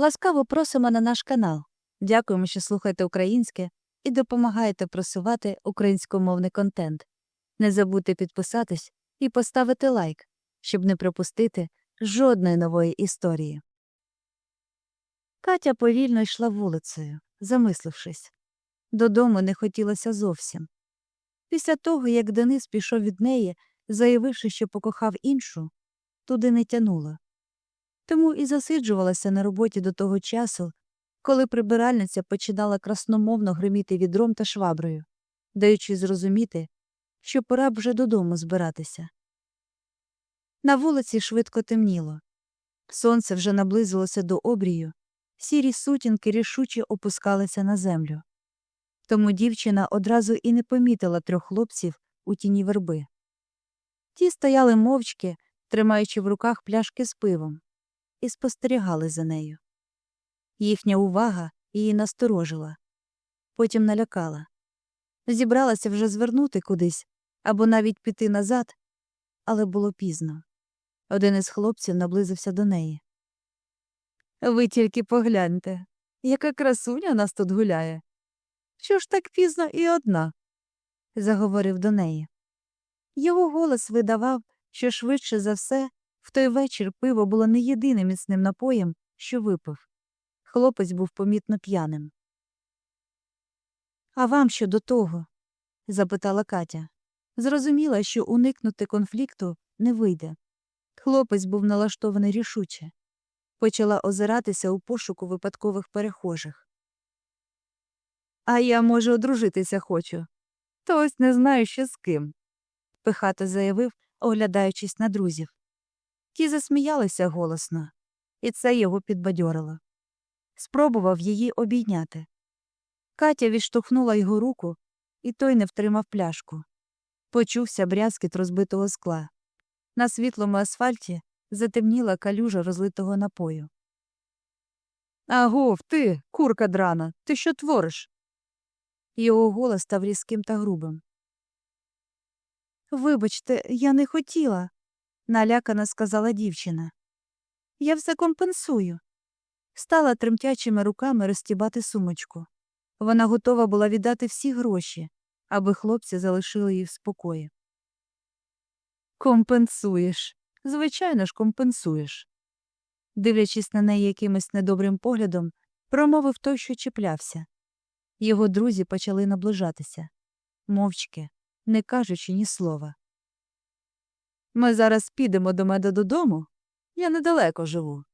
Ласкаво просимо на наш канал. Дякуємо, що слухаєте українське і допомагаєте просувати українськомовний контент. Не забудьте підписатись і поставити лайк, щоб не пропустити жодної нової історії. Катя повільно йшла вулицею, замислившись. Додому не хотілося зовсім. Після того, як Денис пішов від неї, заявивши, що покохав іншу, туди не тянуло. Тому і засиджувалася на роботі до того часу, коли прибиральниця починала красномовно гриміти відром та шваброю, даючи зрозуміти, що пора б вже додому збиратися. На вулиці швидко темніло. Сонце вже наблизилося до обрію, сірі сутінки рішуче опускалися на землю. Тому дівчина одразу і не помітила трьох хлопців у тіні верби. Ті стояли мовчки, тримаючи в руках пляшки з пивом, і спостерігали за нею. Їхня увага її насторожила, потім налякала. Зібралася вже звернути кудись або навіть піти назад, але було пізно. Один із хлопців наблизився до неї. Ви тільки погляньте, яка красуня нас тут гуляє. Що ж так пізно і одна? заговорив до неї. Його голос видавав, що швидше за все в той вечір пиво було не єдиним міцним напоєм, що випив. Хлопець був помітно п'яним. А вам що до того? запитала Катя. Зрозуміла, що уникнути конфлікту не вийде. Хлопець був налаштований рішуче. Почала озиратися у пошуку випадкових перехожих. А я, може, одружитися хочу. То ось не знаю, ще з ким, пихато заявив, оглядаючись на друзів. Ті засміялися голосно, і це його підбадьорило. Спробував її обійняти. Катя відштовхнула його руку, і той не втримав пляшку. Почувся брязкіт розбитого скла. На світлому асфальті затемніла калюжа розлитого напою. Агов, ти, курка драна, ти що твориш? Його голос став різким та грубим. Вибачте, я не хотіла, налякано сказала дівчина. Я все компенсую. Стала тремтячими руками розтібати сумочку. Вона готова була віддати всі гроші, аби хлопці залишили її в спокої. Компенсуєш. Звичайно ж, компенсуєш. Дивлячись на неї якимось недобрим поглядом, промовив той, що чіплявся. Його друзі почали наближатися, мовчки, не кажучи ні слова. Ми зараз підемо до мене додому. Я недалеко живу.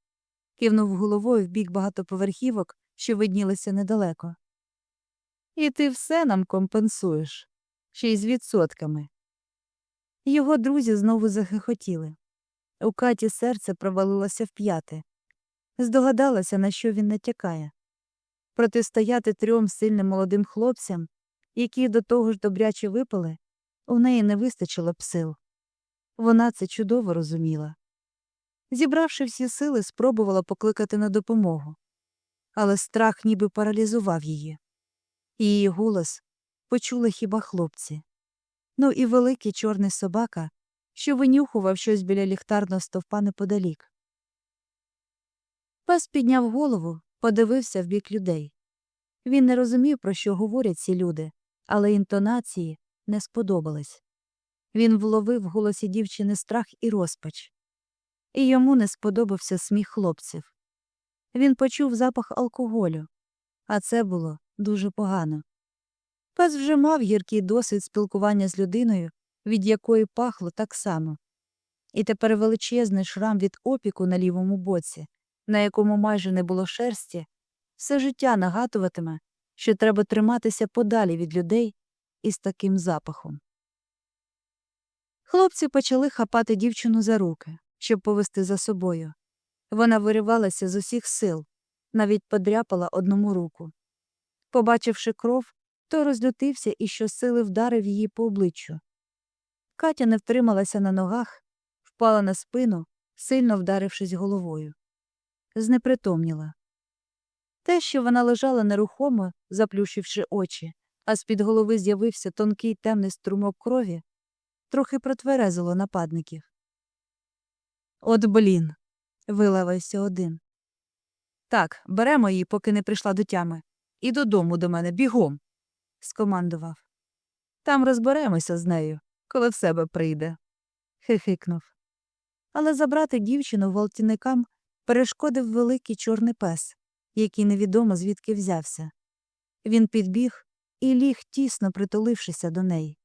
Кивнув головою в бік багатоповерхівок, що виднілися недалеко. І ти все нам компенсуєш, ще й з відсотками. Його друзі знову захихотіли. У Каті серце провалилося вп'яте. Здогадалася, на що він натякає. Протистояти трьом сильним молодим хлопцям, які до того ж добряче випили, у неї не вистачило б сил. Вона це чудово розуміла. Зібравши всі сили, спробувала покликати на допомогу. Але страх ніби паралізував її. Її голос почули хіба хлопці. Ну і великий чорний собака, що винюхував щось біля ліхтарного стовпа неподалік. Пес підняв голову, подивився в бік людей. Він не розумів, про що говорять ці люди, але інтонації не сподобались. Він вловив в голосі дівчини страх і розпач. І йому не сподобався сміх хлопців. Він почув запах алкоголю, а це було дуже погано. Пес вже мав гіркий досвід спілкування з людиною, від якої пахло так само. І тепер величезний шрам від опіку на лівому боці, на якому майже не було шерсті, все життя нагадуватиме, що треба триматися подалі від людей із таким запахом. Хлопці почали хапати дівчину за руки, щоб повести за собою. Вона виривалася з усіх сил, навіть подряпала одному руку. Побачивши кров, той розлютився і щосили вдарив її по обличчю. Катя не втрималася на ногах, впала на спину, сильно вдарившись головою. Знепритомніла. Те, що вона лежала нерухомо, заплющивши очі, а з-під голови з'явився тонкий темний струмок крові, трохи протверезило нападників. От блін. вилавився один. Так, беремо її, поки не прийшла до тями. І додому до мене бігом, скомандував. Там розберемося з нею, коли в себе прийде. хихикнув. Але забрати дівчину гвалтівникам перешкодив великий чорний пес, який невідомо звідки взявся. Він підбіг і ліг, тісно притулившися до неї.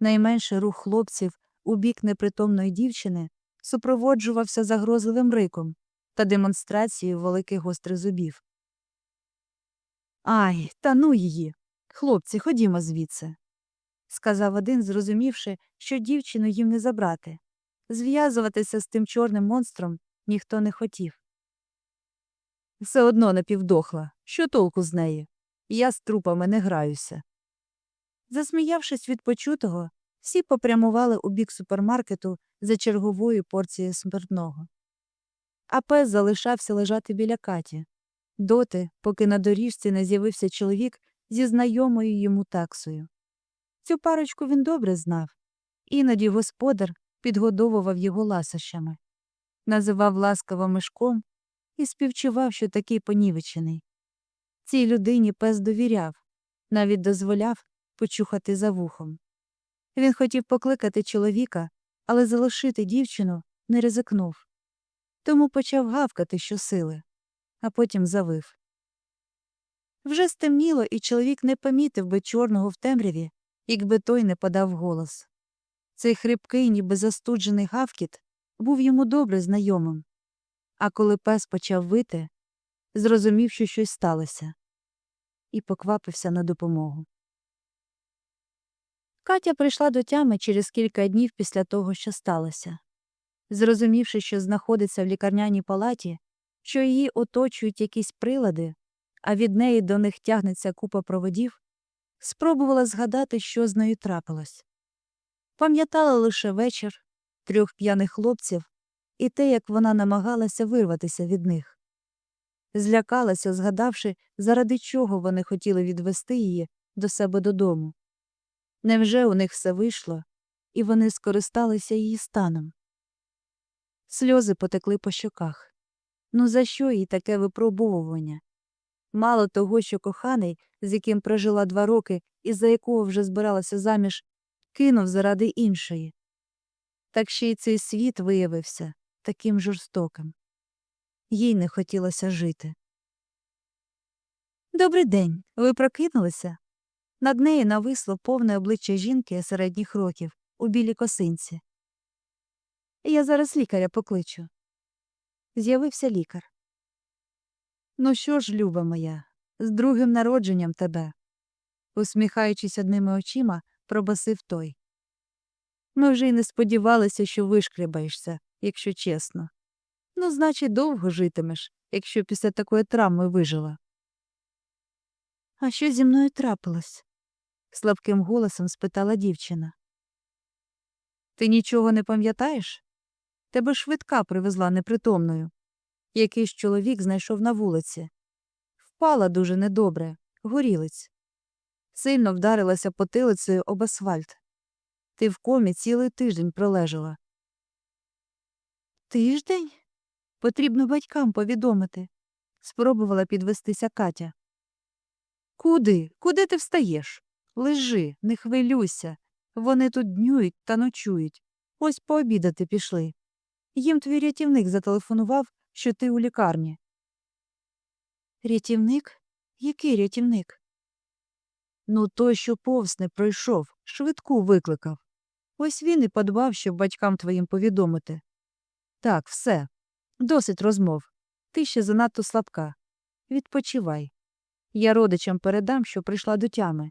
Найменший рух хлопців у бік непритомної дівчини супроводжувався загрозливим риком та демонстрацією великих гострих зубів. Ай, та ну її. Хлопці, ходімо звідси, сказав один, зрозумівши, що дівчину їм не забрати. Зв'язуватися з тим чорним монстром ніхто не хотів. Все одно напівдохла. Що толку з неї? Я з трупами не граюся. Засміявшись від почутого, всі попрямували у бік супермаркету за черговою порцією смертного. А пес залишався лежати біля Каті, доти, поки на доріжці не з'явився чоловік зі знайомою йому таксою. Цю парочку він добре знав, іноді господар підгодовував його ласощами, називав ласкаво мишком і співчував, що такий понівечений. Цій людині пес довіряв, навіть дозволяв почухати за вухом. Він хотів покликати чоловіка, але залишити дівчину не ризикнув. Тому почав гавкати щосили, а потім завив. Вже стемніло, і чоловік не помітив би чорного в темряві, якби той не подав голос. Цей хрипкий, ніби застуджений гавкіт був йому добре знайомим. А коли пес почав вити, зрозумів, що щось сталося, і поквапився на допомогу. Катя прийшла до тями через кілька днів після того, що сталося. Зрозумівши, що знаходиться в лікарняній палаті, що її оточують якісь прилади, а від неї до них тягнеться купа проводів, спробувала згадати, що з нею трапилось. Пам'ятала лише вечір, трьох п'яних хлопців і те, як вона намагалася вирватися від них. Злякалася, згадавши, заради чого вони хотіли відвести її до себе додому. Невже у них все вийшло, і вони скористалися її станом? Сльози потекли по щоках. Ну за що їй таке випробовування? Мало того, що коханий, з яким прожила два роки і за якого вже збиралася заміж, кинув заради іншої. Так ще й цей світ виявився таким жорстоким. Їй не хотілося жити. Добрий день. Ви прокинулися? Над нею нависло повне обличчя жінки середніх років у білій косинці. Я зараз лікаря покличу. З'явився лікар. Ну що ж, люба моя, з другим народженням тебе, усміхаючись одними очима, пробасив той. Ми вже й не сподівалися, що вишкрябаєшся, якщо чесно. Ну, значить, довго житимеш, якщо після такої травми вижила. А що зі мною трапилось? Слабким голосом спитала дівчина. Ти нічого не пам'ятаєш? Тебе швидка привезла непритомною. Якийсь чоловік знайшов на вулиці. Впала дуже недобре, горілиць. Сильно вдарилася потилицею об асфальт. Ти в комі цілий тиждень пролежала. Тиждень? Потрібно батькам повідомити, спробувала підвестися Катя. Куди? Куди ти встаєш? Лежи, не хвилюйся. Вони тут днюють та ночують. Ось пообідати пішли. Їм твій рятівник зателефонував, що ти у лікарні. Рятівник? Який рятівник? Ну, той, що повз не пройшов, швидку викликав. Ось він і подбав, щоб батькам твоїм повідомити. Так, все. Досить розмов. Ти ще занадто слабка. Відпочивай. Я родичам передам, що прийшла до тями.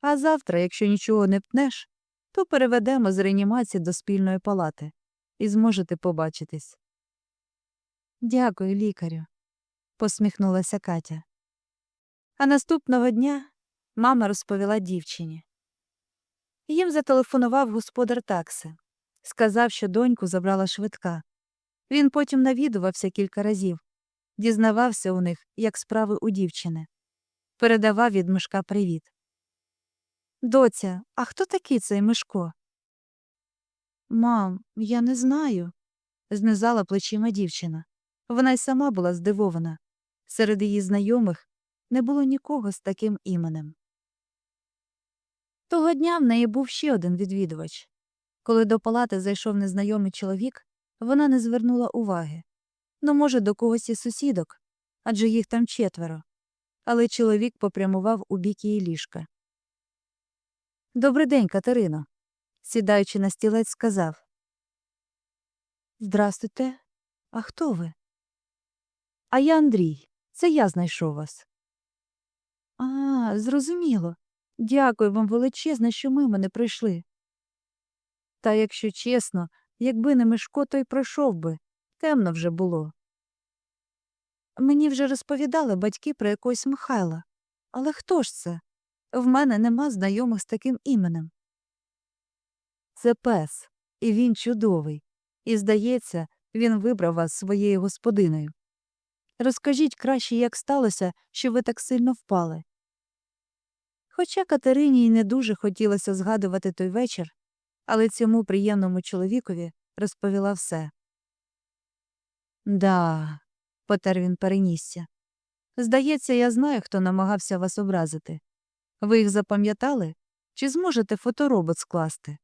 А завтра, якщо нічого не пнеш, то переведемо з реанімації до спільної палати і зможете побачитись. Дякую, лікарю, посміхнулася Катя. А наступного дня мама розповіла дівчині. Їм зателефонував господар такси. Сказав, що доньку забрала швидка. Він потім навідувався кілька разів, дізнавався у них, як справи у дівчини. Передавав від Мишка привіт. Доця, а хто такий цей Мишко? Мам, я не знаю, знизала плечима дівчина. Вона й сама була здивована. Серед її знайомих не було нікого з таким іменем. Того дня в неї був ще один відвідувач. Коли до палати зайшов незнайомий чоловік, вона не звернула уваги. Ну, може, до когось із сусідок, адже їх там четверо. Але чоловік попрямував у бік її ліжка. «Добрий день, Катерино», сідаючи на стілець, сказав. Здрастуйте. А хто ви? А я Андрій. Це я знайшов вас. А, зрозуміло. Дякую вам величезне, що ми мене прийшли. Та якщо чесно, якби не Мишко, то й пройшов би. Темно вже було. Мені вже розповідали батьки про якогось Михайла. Але хто ж це? В мене нема знайомих з таким іменем. Це пес, і він чудовий. І, здається, він вибрав вас своєю господиною. Розкажіть краще, як сталося, що ви так сильно впали. Хоча Катерині й не дуже хотілося згадувати той вечір, але цьому приємному чоловікові розповіла все. Да, потер він перенісся. Здається, я знаю, хто намагався вас образити. Ви їх запам'ятали? Чи зможете фоторобот скласти?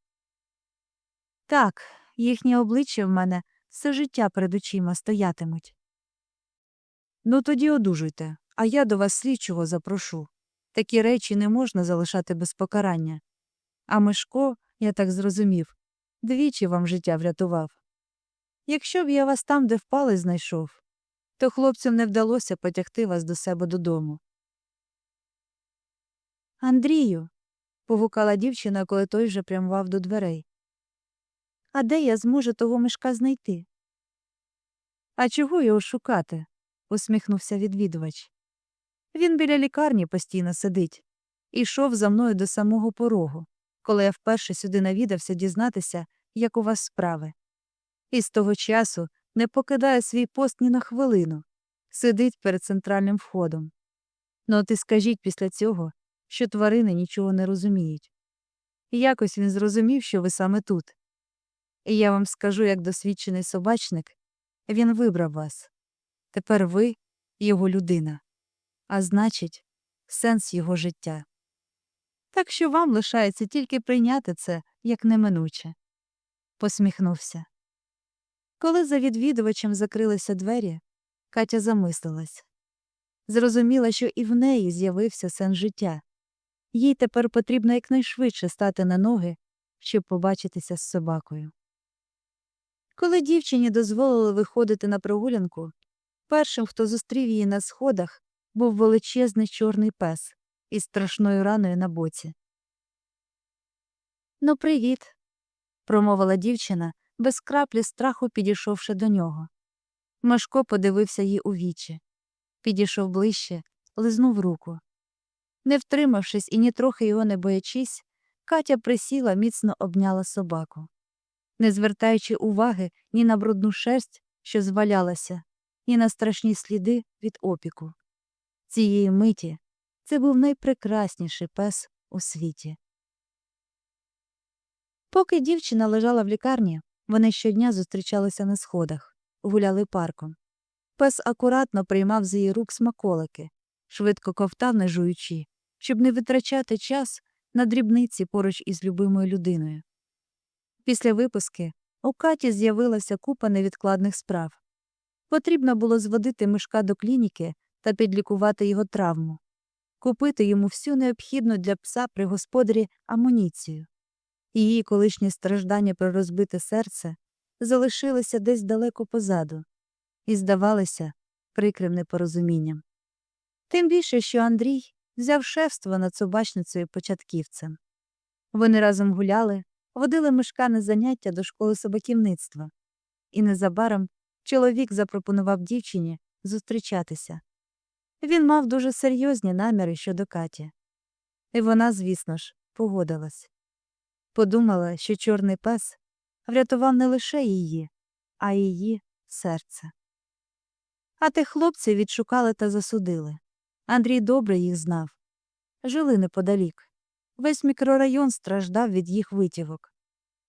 Так, їхні обличчя в мене все життя перед очима стоятимуть. Ну тоді одужуйте, а я до вас слідчого запрошу. Такі речі не можна залишати без покарання. А Мишко, я так зрозумів, двічі вам життя врятував. Якщо б я вас там, де впали, знайшов, то хлопцям не вдалося потягти вас до себе додому. Андрію. погукала дівчина, коли той вже прямував до дверей. А де я зможу того мишка знайти? А чого його шукати? усміхнувся відвідувач. Він біля лікарні постійно сидить. Ішов за мною до самого порогу, коли я вперше сюди навідався дізнатися, як у вас справи. І з того часу не покидає свій пост ні на хвилину, сидить перед центральним входом. Ну, і скажіть після цього, що тварини нічого не розуміють. Якось він зрозумів, що ви саме тут. І я вам скажу, як досвідчений собачник, він вибрав вас. Тепер ви його людина, а значить, сенс його життя. Так що вам лишається тільки прийняти це як неминуче. Посміхнувся. Коли за відвідувачем закрилися двері, Катя замислилась. Зрозуміла, що і в неї з'явився сенс життя. Їй тепер потрібно якнайшвидше стати на ноги, щоб побачитися з собакою. Коли дівчині дозволили виходити на прогулянку, першим, хто зустрів її на сходах, був величезний чорний пес із страшною раною на боці. Ну, привіт, промовила дівчина, без краплі страху підійшовши до нього. Машко подивився їй у вічі. Підійшов ближче, лизнув руку. Не втримавшись і нітрохи його не боячись, Катя присіла, міцно обняла собаку. Не звертаючи уваги ні на брудну шерсть, що звалялася, ні на страшні сліди від опіку. Цієї миті це був найпрекрасніший пес у світі. Поки дівчина лежала в лікарні, вони щодня зустрічалися на сходах, гуляли парком. Пес акуратно приймав з її рук смаколики, швидко ковтав, не жуючи, щоб не витрачати час на дрібниці поруч із любимою людиною. Після випуски у Каті з'явилася купа невідкладних справ. Потрібно було зводити мишка до клініки та підлікувати його травму, купити йому всю необхідну для пса при господарі амуніцію. Її колишні страждання про розбите серце залишилися десь далеко позаду і здавалися прикрим непорозумінням. Тим більше, що Андрій взяв шефство над собачницею початківцем. Вони разом гуляли, водили мишка на заняття до школи собаківництва, і незабаром чоловік запропонував дівчині зустрічатися. Він мав дуже серйозні наміри щодо Каті. І вона, звісно ж, погодилась. Подумала, що чорний пес врятував не лише її, а й її серце. А тих хлопців відшукали та засудили. Андрій добре їх знав. Жили неподалік. Весь мікрорайон страждав від їх витівок.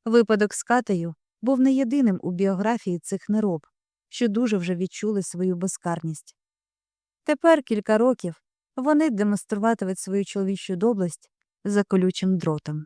Випадок з Катею був не єдиним у біографії цих нероб, що дуже вже відчули свою безкарність. Тепер кілька років вони демонструватимуть свою чоловічу доблесть за колючим дротом.